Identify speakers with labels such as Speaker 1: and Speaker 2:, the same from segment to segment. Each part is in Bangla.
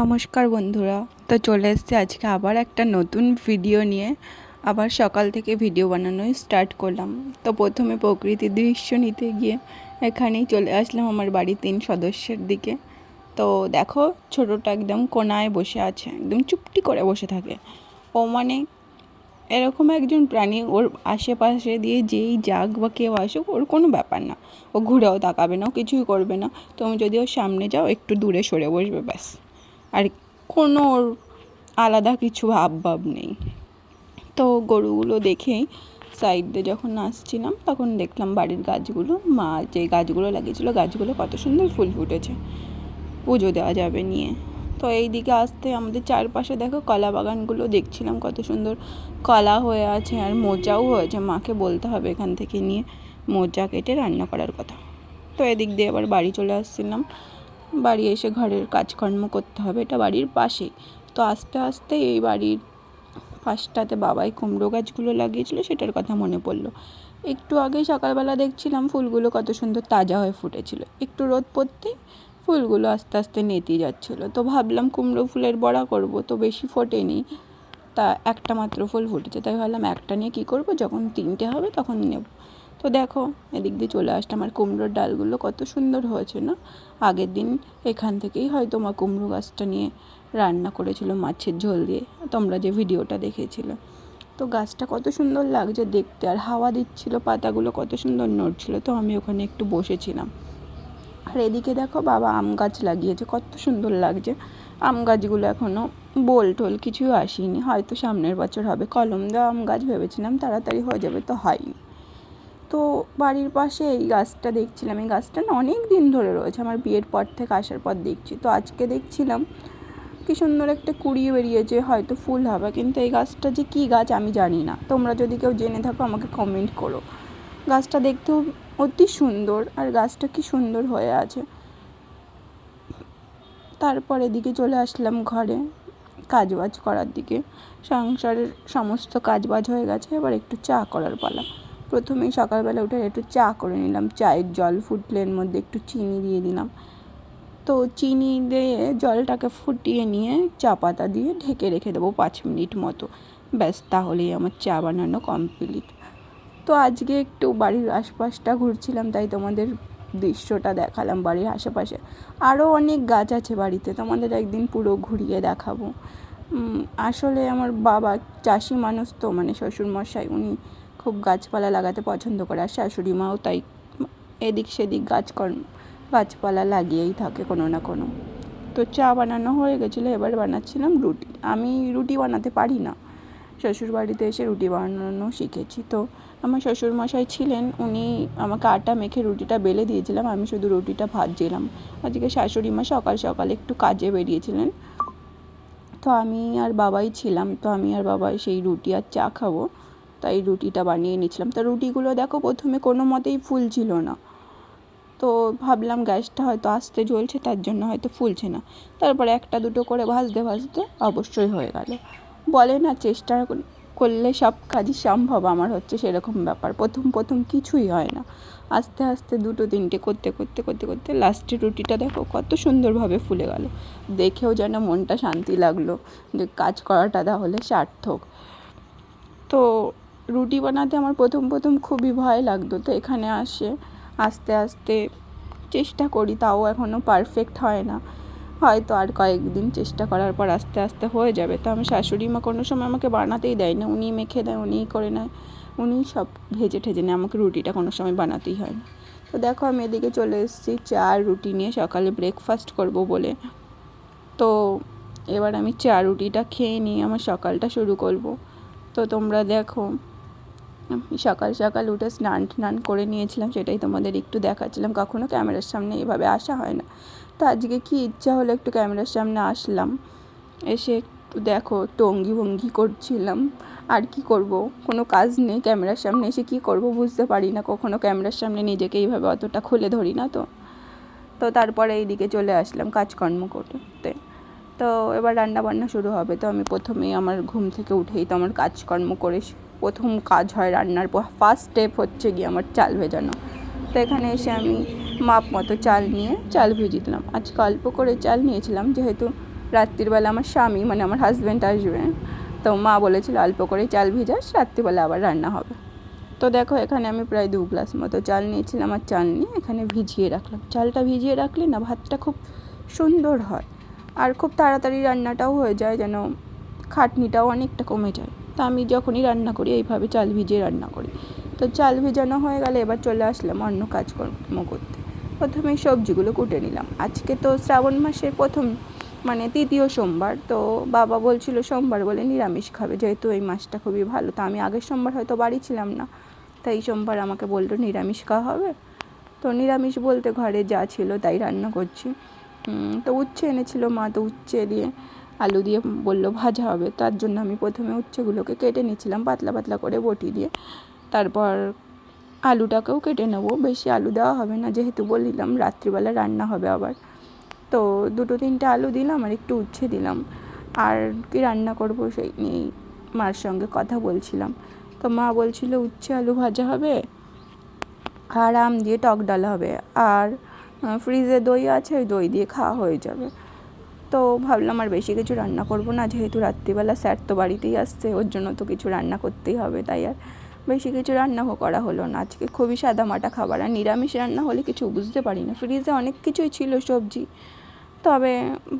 Speaker 1: নমস্কার বন্ধুরা, তো চলে এসেছি আজকে আবার একটা নতুন ভিডিও নিয়ে। আবার সকাল থেকে ভিডিও বানানোই স্টার্ট করলাম। তো প্রথমে প্রকৃতির দৃশ্য নিতে গিয়ে এখানেই চলে আসলাম আমার বাড়ির তিন সদস্যের দিকে। তো দেখো, ছোটোটা একদম কোনায় বসে আছে, একদম চুপটি করে বসে থাকে। ও মানে এরকম একজন প্রাণী, ওর আশেপাশে দিয়ে যেই যাক বা কেউ আসুক, ওর কোনো ব্যাপার না। ও ঘুরেও তাকাবে না কিছুই করবে না। তুমি যদি ওর সামনে যাও, একটু দূরে সরে বসবে, ব্যাস। কোনো ওর আলাদা কিছু ভাব ভাব নেই। তো গরুগুলো দেখেই সাইড দিয়ে যখন আসছিলাম, তখন দেখলাম বাড়ির গাছগুলো, মা যে গাছগুলো লাগিয়েছিল, গাছগুলো কত সুন্দর ফুল ফুটেছে। পুজো দেওয়া যাবে নিয়ে। তো এই দিকে আসতে আমাদের চারপাশে দেখো কলা বাগানগুলো দেখছিলাম, কত সুন্দর কলা হয়ে আছে আর মোচাও হয়েছে। মাকে বলতে হবে এখান থেকে নিয়ে মোচা কেটে রান্না করার কথা। তো এদিক দিয়ে আবার বাড়ি চলে আসছিলাম। বাড়ি এসে ঘরের কাজকর্ম করতে হবে, এটা বাড়ির পাশেই। তো আস্তে আস্তে এই বাড়ির পাশটাতে বাবাই কুমড়ো গাছগুলো লাগিয়েছিল, সেটার কথা মনে পড়ল। একটু আগে সকালবেলা দেখছিলাম ফুলগুলো কত সুন্দর তাজা হয়ে ফুটেছিল। একটু রোদ পড়তেই ফুলগুলো আস্তে আস্তে নেতি যাচ্ছিল। তো ভাবলাম কুমড়ো ফুলের বড়া করব, তো বেশি ফোটেনি। তা একটা মাত্র ফুল ফুটেছে, তাই ভাবলাম একটা নিয়ে কী করব, যখন তিনটে হবে তখন নেব। তো দেখো, এদিক দিয়ে চলে আসলাম। আর কুমড়োর ডালগুলো কত সুন্দর হয়েছে না? আগের দিন এখান থেকেই হয়তো মা কুমড়ো গাছটা নিয়ে রান্না করেছিল মাছের ঝোল দিয়ে, তোমরা যে ভিডিওটা দেখেছিলে। তো গাছটা কত সুন্দর লাগছে দেখতে, আর হাওয়া দিচ্ছিল, পাতাগুলো কত সুন্দর নড়ছিল, তো আমি ওখানে একটু বসেছিলাম। আর এদিকে দেখো বাবা আম গাছ লাগিয়েছে, কত সুন্দর লাগছে। আম গাছগুলো এখনও বোল টোল কিছুই আসেনি, হয়তো সামনের বছর হবে। কলম দেওয়া আম গাছ ভেবেছিলাম তাড়াতাড়ি হয়ে যাবে, তো হয়নি। তো বাড়ির পাশে এই গাছটা দেখছিলাম। এই গাছটা না অনেক দিন ধরে রয়েছে, আমার বিয়ের পর থেকে আসার পর দেখছি। তো আজকে দেখছিলাম কী সুন্দর একটা কুড়িয়ে বেরিয়েছে, হয়তো ফুল হবে। কিন্তু এই গাছটা যে কী গাছ আমি জানি না। তোমরা যদি কেউ জেনে থাকো, আমাকে কমেন্ট করো। গাছটা দেখতেও অতি সুন্দর আর গাছটা কি সুন্দর হয়ে আছে। তারপর এদিকে চলে আসলাম ঘরে কাজবাজ করার দিকে। সংসারের সমস্ত কাজবাজ হয়ে গেছে, এবার একটু চা করার পালা। প্রথমেই সকালবেলা উঠে একটু চা করে নিলাম। চায়ের জল ফুটলে এর মধ্যে একটু চিনি দিয়ে দিলাম। তো চিনি দিয়ে জলটাকে ফুটিয়ে নিয়ে চা পাতা দিয়ে ঢেকে রেখে দেবো পাঁচ মিনিট মতো। ব্যাস, তাহলেই আমার চা বানানো কমপ্লিট। তো আজকে একটু বাড়ির আশপাশটা ঘুরছিলাম, তাই তোমাদের দৃশ্যটা দেখালাম বাড়ির আশেপাশে। আরও অনেক গাছ আছে বাড়িতে, তোমাদের একদিন পুরো ঘুরিয়ে দেখাবো। আসলে আমার বাবা চাষি মানুষ তো মানে শ্বশুরমশাই, উনি খুব গাছপালা লাগাতে পছন্দ করে, আর শাশুড়ি মাও তাই। এদিক সেদিক গাছকর্ম গাছপালা লাগিয়েই থাকে কোনো না কোনো। তো চা বানানো হয়ে গেছিল, এবার বানাচ্ছিলাম রুটি। আমি রুটি বানাতে পারি না। শ্বশুর বাড়িতে এসে রুটি বানানো শিখেছি। তো আমার শ্বশুরমশাই ছিলেন, উনি আমাকে আটা মেখে রুটিটা বেলে দিয়েছিলাম, আমি শুধু রুটিটা ভাজছিলাম। আজকে শাশুড়ি মা সকাল সকাল একটু কাজে বেরিয়েছিলেন। তো আমি আর বাবাই ছিলাম, তো আমি আর বাবাই সেই রুটি আর চা খাব। তাই রুটিটা বানিয়ে নিয়েছিলাম। তো রুটিগুলো দেখো প্রথমে কোনো মতেই ফুলছিল না। তো ভাবলাম গ্যাসটা হয়তো আস্তে জ্বলছে, তার জন্য হয়তো ফুলছে না। তারপরে একটা দুটো করে ভাজতে ভাজতে অবশ্যই হয়ে গেল। বলে না, চেষ্টা করলে সব কাজই সম্ভব আমার হচ্ছে সেরকম ব্যাপার। প্রথম প্রথম কিছুই হয় না। আস্তে আস্তে দুটো, তিনটে করতে করতে করতে করতে লাস্টে রুটিটা দেখো কত সুন্দরভাবে ফুলে গেল। দেখেও যেন মনটা শান্তি লাগল যে কাজ করাটা তাহলে সার্থক। তো রুটি বানাতে আমার প্রথম প্রথম খুবই ভয় লাগতো, তো এখানে আসে, আস্তে আস্তে চেষ্টা করি, তাও এখনও পারফেক্ট হয় না। হয়তো আর কয়েকদিন চেষ্টা করার পর আস্তে আস্তে হয়ে যাবে, তো আমার শাশুড়ি মা কোনো সময় আমাকে বানাতেই দেয় না, উনি মেখে দেয়, উনিই করে নেয়, উনি সব ভেজে ঠেজে নেয়, আমাকে রুটিটা কোনো সময় বানাতেই হয় না। তো দেখো আমি এদিকে চলে এসেছি, চা রুটি নিয়ে সকালে ব্রেকফাস্ট করব বলে। তো এবার আমি চা রুটিটা খেয়ে নিয়ে আমার সকালটা শুরু করব। তো তোমরা দেখো সকাল সকাল উঠে স্নান টান করে নিয়েছিলাম, সেটাই তোমাদের একটু দেখাচ্ছিলাম। কখনও ক্যামেরার সামনে এভাবে আসা হয় না। তো আজকে কি ইচ্ছা হলো একটু ক্যামেরার সামনে আসলাম। এসে একটু দেখো, একটু অঙ্গি ভঙ্গি করছিলাম। আর কি করব? কোনো কাজ নেই ক্যামেরার সামনে এসে কি করব বুঝতে পারি না। কখনো ক্যামেরার সামনে নিজেকে এইভাবে অতটা খুলে ধরি না তো। তো তারপরে এইদিকে চলে আসলাম কাজকর্ম করতে। তো এবার রান্না বান্না শুরু হবে। তো আমি প্রথমেই আমার ঘুম থেকে উঠেই তো আমার কাজকর্ম করে প্রথম কাজ হয় রান্নার। পর ফার্স্ট স্টেপ হচ্ছে গিয়ে আমার চাল ভেজানো। তো এখানে এসে আমি মাপ মতো চাল নিয়ে চাল ভিজিয়ে দিলাম। আজকে অল্প করে চাল নিয়েছিলাম, যেহেতু রাত্রিবেলা আমার স্বামী মানে আমার হাজব্যান্ড আসবে, তো মা বলেছিল অল্প করে চাল ভিজাস, রাত্রিবেলা আবার রান্না হবে। তো দেখো, এখানে আমি প্রায় দু গ্লাস মতো চাল নিয়েছিলাম আর চাল নিয়ে এখানে ভিজিয়ে রাখলাম। চালটা ভিজিয়ে রাখলে না, ভাতটা খুব সুন্দর হয়। আর খুব তাড়াতাড়ি রান্নাটাও হয়ে যায়, যেন খাটনিটাও অনেকটা কমে যায়। তা আমি যখনই রান্না করি, এইভাবে চাল ভিজিয়ে রান্না করি। তো চাল ভিজানো হয়ে গেলে এবার চলে আসলাম অন্য কাজকর্ম করতে। প্রথমে সবজিগুলো কুটে নিলাম। আজকে তো শ্রাবণ মাসের প্রথম মানে তৃতীয় সোমবার, তো বাবা বলছিল সোমবার বলে নিরামিষ খাবে, যেহেতু এই মাসটা খুবই ভালো। তো আমি আগের সোমবার হয়তো বাড়ি ছিলাম না, তাই সোমবার আমাকে বলল নিরামিষ খাওয়া হবে। তো নিরামিষ বলতে ঘরে যা ছিল তাই রান্না করছি। তো উচ্ছে এনেছিল মা, তো উচ্ছে দিয়ে আলু দিয়ে বলল ভাজা হবে। তার জন্য আমি প্রথমে উচ্ছেগুলোকে কেটে নিয়েছিলাম পাতলা পাতলা করে বটি দিয়ে। তারপর আলুটাকেও কেটে নেব। বেশি আলু দেওয়া হবে না, যেহেতু বললাম রাত্রিবেলা রান্না হবে আবার। তো দুটো তিনটে আলু দিলাম আর একটু উচ্ছে দিলাম। আর কি রান্না করব সেই নিয়েই মার সঙ্গে কথা বলছিলাম। তো মা বলছিল, উচ্ছে আলু ভাজা হবে আর আম দিয়ে টক ডাল হবে। আর ফ্রিজে দই আছে, ওই দই দিয়ে খাওয়া হয়ে যাবে। তো ভাবলাম আর বেশি কিছু রান্না করব না, যেহেতু রাত্রিবেলা স্যার তো বাড়িতেই আসছে, ওর জন্য তো কিছু রান্না করতেই হবে, তাই আর বেশি কিছু রান্না করা হলো না। আজকে খুবই সাদামাটা খাবার, আর নিরামিষ রান্না হলে কিছু বুঝতে পারি না। ফ্রিজে অনেক কিছুই ছিল সবজি, তবে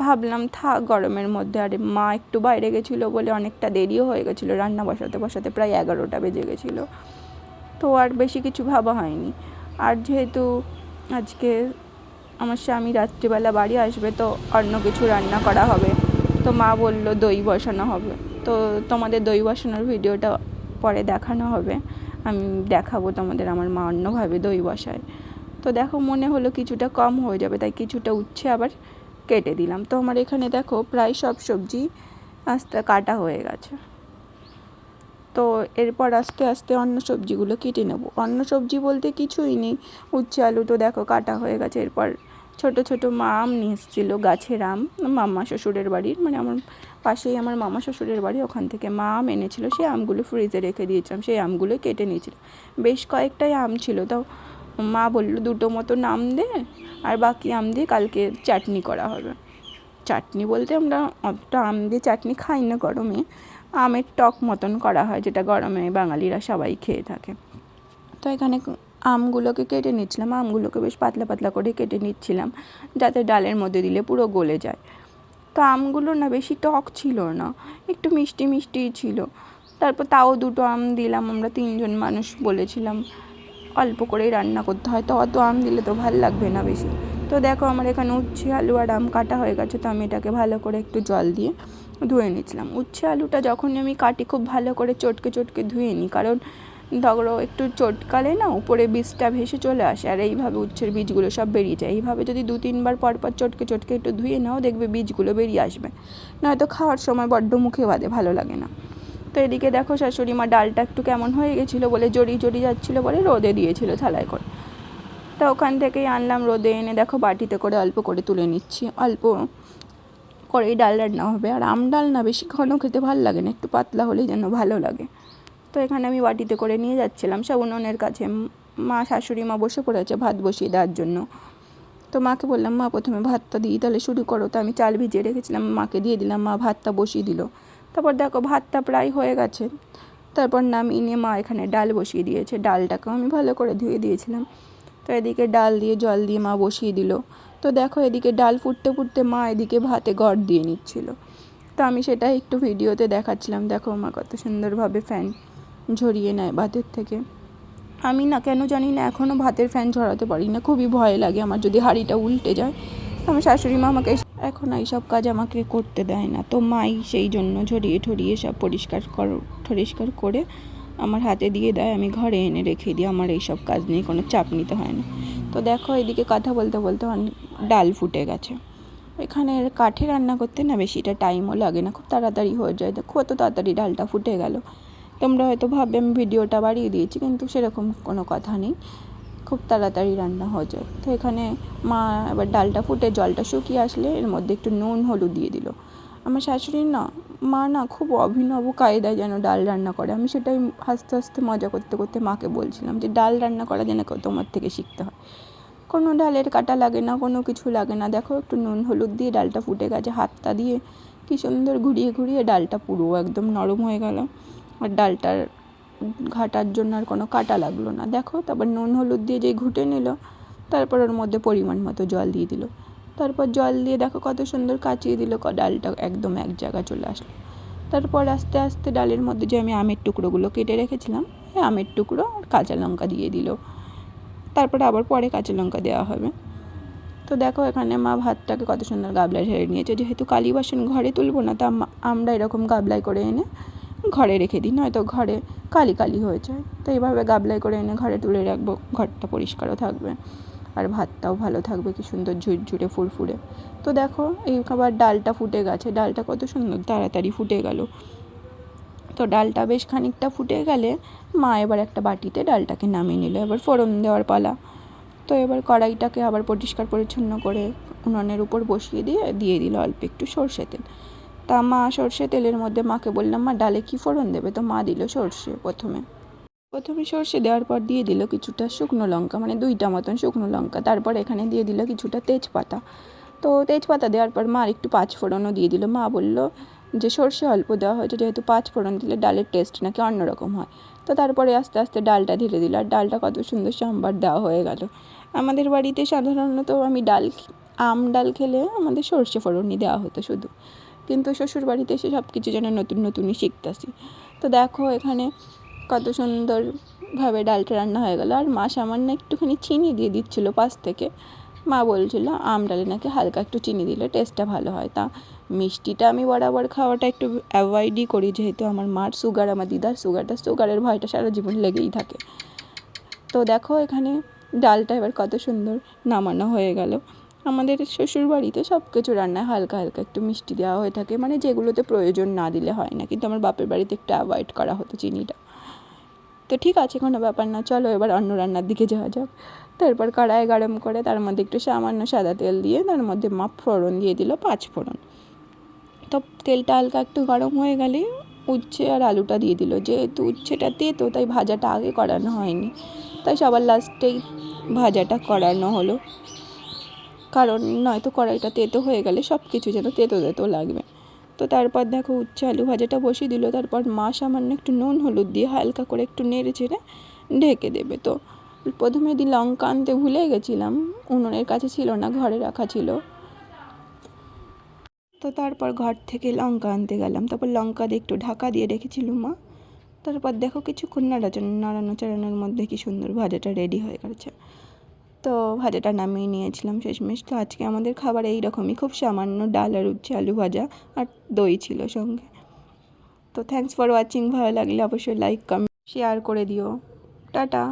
Speaker 1: ভাবলাম থাক গরমের মধ্যে, আর মা একটু বাইরে গেছিল বলে অনেকটা দেরিও হয়ে গেছিল রান্না বসাতে বসাতে, প্রায় এগারোটা বেজে গেছিল। তো আর বেশি কিছু ভাবা হয়নি। আর যেহেতু আজকে আমার স্বামী রাত্রিবেলা বাড়ি আসবে তো অন্য কিছু রান্না করা হবে। তো মা বলল, দই বসানো হবে। তো তোমাদের দই বসানোর ভিডিওটা পরে দেখানো হবে। আমি দেখাবো তোমাদের আমার মা অন্যভাবে দই বসায়। তো দেখো, মনে হলো কিছুটা কম হয়ে যাবে, তাই কিছুটা উচ্ছে আবার কেটে দিলাম। তো আমার এখানে দেখো, প্রায় সব সবজি আস্তে কাটা হয়ে গেছে। তো এরপর আস্তে আস্তে অন্য সবজিগুলো কেটে নেব। অন্য সবজি বলতে কিছুই নেই। উচ্ছে, আলু তো দেখো কাটা হয়ে গেছে। এরপর ছোট ছোট মা আম নিয়ে এসেছিল গাছের আম, মামা শ্বশুরের বাড়ির মানে আমার পাশেই আমার মামা শ্বশুরের বাড়ি, ওখান থেকে মা আম এনেছিল, সেই আমগুলো ফ্রিজে রেখে দিয়েছিলাম, সেই আমগুলো কেটে নিয়েছিল। বেশ কয়েকটাই আম ছিল, তো মা বলল, দুটো মতো আম দে, আর বাকি আম দিয়ে কালকে চাটনি করা হবে। চাটনি বলতে আমরা অতটা আম দিয়ে চাটনি খাই না গরমে, আমের টক মতন করা হয়, যেটা গরমে বাঙালিরা সবাই খেয়ে থাকে। তো এখানে আমগুলোকে কেটে নিচ্ছিলাম, আমগুলোকে বেশ পাতলা পাতলা করে কেটে নিচ্ছিলাম, যাতে ডালের মধ্যে দিলে পুরো গলে যায়। তো আমগুলো না বেশি টক ছিল না, একটু মিষ্টি মিষ্টিই ছিল। তারপর তাও দুটো আম দিলাম, আমরা তিনজন মানুষ বলেছিলাম, অল্প করেই রান্না করতে হয়, তো অত আম দিলে তো ভালো লাগবে না বেশি। তো দেখো আমার এখানে উচ্ছে, আলু আর আম কাটা হয়ে গেছে, তো আমি এটাকে ভালো করে একটু জল দিয়ে ধুয়ে নিচ্ছিলাম। উচ্ছে, আলুটা যখনই আমি কাটি, খুব ভালো করে চটকে চটকে ধুয়ে নিই, কারণ ধরো একটু চটকালে না উপরে বীজটা ভেসে চলে আসে আর এইভাবে উচ্ছের বীজগুলো সব বেরিয়ে যায়। এইভাবে যদি দু তিনবার পর পর চটকে চটকে একটু ধুয়ে নাও, দেখবে বীজগুলো বেরিয়ে আসবে। নয়তো খাওয়ার সময় বড্ড মুখে বাদে ভালো লাগে না। তো এদিকে দেখো শাশুড়ি মা ডালটা একটু কেমন হয়ে গেছিল বলে জড়ি জড়ি যাচ্ছিল বলে রোদে দিয়েছিল থালায় করে। তা ওখান থেকেই আনলাম রোদে এনে দেখো বাটিতে করে অল্প করে তুলে নিচ্ছি। অল্প করেই ডাল রান্না হবে। আর আম ডাল না বেশি ঘন খেতে ভালো লাগে না, একটু পাতলা হলেই যেন ভালো লাগে। তো এখানে আমি বাটিতে করে নিয়ে যাচ্ছিলাম সব উনুনের কাছে মা, শাশুড়ি, মা বসে পড়েছে ভাত বসিয়ে দেওয়ার জন্য। তো মাকে বললাম, মা, প্রথমে ভাতটা দিই, তাহলে শুরু করো। তো আমি চাল ভিজিয়ে রেখেছিলাম, মাকে দিয়ে দিলাম, মা ভাতটা বসিয়ে দিল। তারপর দেখো ভাতটা প্রায় হয়ে গেছে। তারপর নামিয়ে নিয়ে মা এখানে ডাল বসিয়ে দিয়েছে। ডালটাকেও আমি ভালো করে ধুয়ে দিয়েছিলাম। তো এদিকে ডাল দিয়ে জল দিয়ে মা বসিয়ে দিল। তো দেখো এদিকে ডাল ফুটতে ফুটতে মা এদিকে ভাতে গড় দিয়ে নিচ্ছিল। তো আমি সেটা একটু ভিডিওতে দেখাচ্ছিলাম। দেখো মা কত সুন্দরভাবে ফ্যান ঝরিয়ে নেয় ভাতের থেকে। আমি না কেন জানি না এখনও ভাতের ফ্যান ঝরাতে পারি না। খুবই ভয় লাগে আমার যদি হাঁড়িটা উল্টে যায়। আমার শাশুড়ি মা আমাকে এখন এইসব কাজ আমাকে করতে দেয় না। তো মাই সেই জন্য ঝরিয়ে ঠরিয়ে সব পরিষ্কার কর পরিষ্কার করে আমার হাতে দিয়ে দেয়। আমি ঘরে এনে রেখে দিই। আমার এইসব কাজ নিয়ে কোনো চাপ নিতে হয় না। তো দেখো এদিকে কথা বলতে বলতে অনেক ডাল ফুটে গেছে। এখানে কাঠে রান্না করতে না বেশিটা টাইমও লাগে না। খুব তাড়াতাড়ি হয়ে যায়। দেখো কত তাড়াতাড়ি ডালটা ফুটে গেল। তোমরা হয়তো ভাববে, আমি ভিডিওটা বাড়িয়ে দিয়েছি, কিন্তু সেরকম কোনো কথা নেই। খুব তাড়াতাড়ি রান্না হয়ে যায়। তো এখানে মা এবার ডালটা ফুটে, জলটা শুকিয়ে আসলে এর মধ্যে একটু নুন, হলুদ দিয়ে দিল। আমার শাশুড়ির না, মা না খুব অভিনব কায়দায় যেন ডাল রান্না করে। আমি সেটাই হাসতে হাসতে মজা করতে করতে মাকে বলছিলাম যে, ডাল রান্না করা যেন তোমার থেকে শিখতে হয়। কোনো ডালের কাটা লাগে না, কোনো কিছু লাগে না। দেখো একটু নুন, হলুদ দিয়ে ডালটা ফুটে গেছে। হাতটা দিয়ে কী সুন্দর ঘুরিয়ে ঘুরিয়ে ডালটা পুরো একদম নরম হয়ে গেল। আর ডালটার ঘাটার জন্য আর কোনো কাটা লাগল না। দেখো, তারপর নুন, হলুদ দিয়ে যেই ঘুটে নিল, তারপর ওর মধ্যে পরিমাণ মতো জল দিয়ে দিল। তারপর জল দিয়ে দেখো কত সুন্দর কাচিয়ে দিল ডালটা একদম এক জায়গায় চলে আসলো। তারপর আস্তে আস্তে ডালের মধ্যে যে আমি আমের টুকরোগুলো কেটে রেখেছিলাম আমের টুকরো আর কাঁচা লঙ্কা দিয়ে দিল। তারপরে আবার পরে কাঁচা লঙ্কা দেওয়া হবে। তো দেখো এখানে মা ভাতটাকে কত সুন্দর গাবলায় ঢেলে নিয়েছে। যেহেতু কালী বাসন ঘরে তুলবো না, তা আমরা এরকম গাবলায় করে এনে ঘরে রেখে দিই, নয়তো ঘরে কালি কালি হয়ে যায়। তো এইভাবে গাবলাই করে এনে ঘরে তুলে রাখব, ঘরটা পরিষ্কারও থাকবে। আর ভাতটাও ভালো থাকবে, কি সুন্দর ঝুরঝুরে, ফুরফুরে। তো দেখো, এই খাবার ডালটা ফুটে গেছে, ডালটা কত সুন্দর, তাড়াতাড়ি ফুটে গেল। তো ডালটা বেশ খানিকটা ফুটে গেলে মা এবার একটা বাটিতে ডালটাকে নামিয়ে নিল, এবার ফোড়ন দেওয়ার পালা। তো এবার কড়াইটাকে আবার পরিষ্কার পরিচ্ছন্ন করে উনুনের উপর বসিয়ে দিয়ে দিয়ে দিল অল্প একটু সর্ষে তেল। তা মা সর্ষে তেলের মধ্যে মাকে বললাম, মা, ডালে কি ফোড়ন দেবে? তো মা দিল সর্ষে প্রথমে। প্রথমে সর্ষে দেওয়ার পর দিয়ে দিল কিছুটা শুকনো লঙ্কা মানে দুইটা মতন শুকনো লঙ্কা। তারপর এখানে দিয়ে দিল কিছুটা তেজপাতা। তো তেজপাতা দেওয়ার পর মা একটু পাঁচ ফোড়নও দিয়ে দিল। মা বলল যে, সর্ষে অল্প দেওয়া হয়েছে, যেহেতু পাঁচ ফোড়ন দিলে ডালের টেস্ট নাকি অন্যরকম হয়। তো তারপরে আস্তে আস্তে ডালটা ধীরে দিল। আর ডালটা কত সুন্দর সাম্বার দেওয়া হয়ে গেল। আমাদের বাড়িতে সাধারণত আমি ডাল, আম ডাল খেলে আমাদের সর্ষে ফোড়নই দেওয়া হতো শুধু। কিন্তু শ্বশুর বাড়িতে এসে সব কিছু যেন নতুন নতুনই শিখতেছি। তো দেখো এখানে কত সুন্দরভাবে ডালটা রান্না হয়ে গেল। আর মা সামান্য একটুখানি চিনি দিয়ে দিচ্ছিল পাশ থেকে। মা বলছিল, আম ডালে নাকি হালকা একটু চিনি দিলে টেস্টটা ভালো হয়। তা মিষ্টিটা আমি বরাবর খাওয়াটা একটু অ্যাভয়েডই করি, যেহেতু আমার মার সুগার আমার দিদার সুগারটা সুগারের ভয়টা সারা জীবন লেগেই থাকে। তো দেখো এখানে ডালটা এবার কত সুন্দর নামানো হয়ে গেল। আমাদের শ্বশুর বাড়িতে সব কিছু রান্নায় হালকা হালকা একটু মিষ্টি দেওয়া হয়ে থাকে। মানে যেগুলোতে প্রয়োজন না দিলে হয় না। কিন্তু আমার বাপের বাড়িতে একটু অ্যাভয়েড করা হতো চিনিটা। তো ঠিক আছে, কোনো ব্যাপার না। চলো এবার অন্য রান্নার দিকে যাওয়া যাক। তারপর কড়াই গরম করে তার মধ্যে একটু সামান্য সাদা তেল দিয়ে তার মধ্যে মা ফোড়ন দিয়ে দিল পাঁচ ফোড়ন। তো তেলটা হালকা একটু গরম হয়ে গেলে উচ্ছে আর আলুটা দিয়ে দিল। যেহেতু উচ্ছেটা তেতো, তাই ভাজাটা আগে করানো হয়নি। তাই সবার লাস্টেই ভাজাটা করানো হলো। কারণ নয়তো কড়াইটা তেতো হয়ে গেলে সব কিছু যেন তেতো তেতো লাগবে। তো তারপর দেখো উচ্ছে আলু ভাজাটা বসিয়ে দিল, তারপর মা সামান্য একটু নুন হলুদ দিয়ে হালকা করে একটু নেড়ে চেড়ে ঢেকে দেবে। তো প্রথমে দিন লঙ্কা আনতে ভুলে গেছিলাম, উনুনের কাছে ছিল না, ঘরে রাখা ছিল। তো তারপর ঘর থেকে লঙ্কা আনতে গেলাম, তারপর লঙ্কা দিয়ে একটু ঢাকা দিয়ে রেখেছিল মা। তারপর দেখো কিছুক্ষণ নাড়াচাড়া নাড়ানো চাড়ানোর মধ্যে কি সুন্দর ভাজাটা রেডি হয়ে গেছে। তো ভাজাটা নামিয়ে নিয়েছিলাম শেষমেশ। তো আজকে আমাদের খাবার এই রকমই খুব সামান্য ডাল আর উচ্ছে আলু ভাজা আর দই ছিল সঙ্গে। তো থ্যাংকস ফর ওয়াচিং ভালো লাগলে অবশ্যই লাইক কমেন্ট শেয়ার করে দিও। টাটা।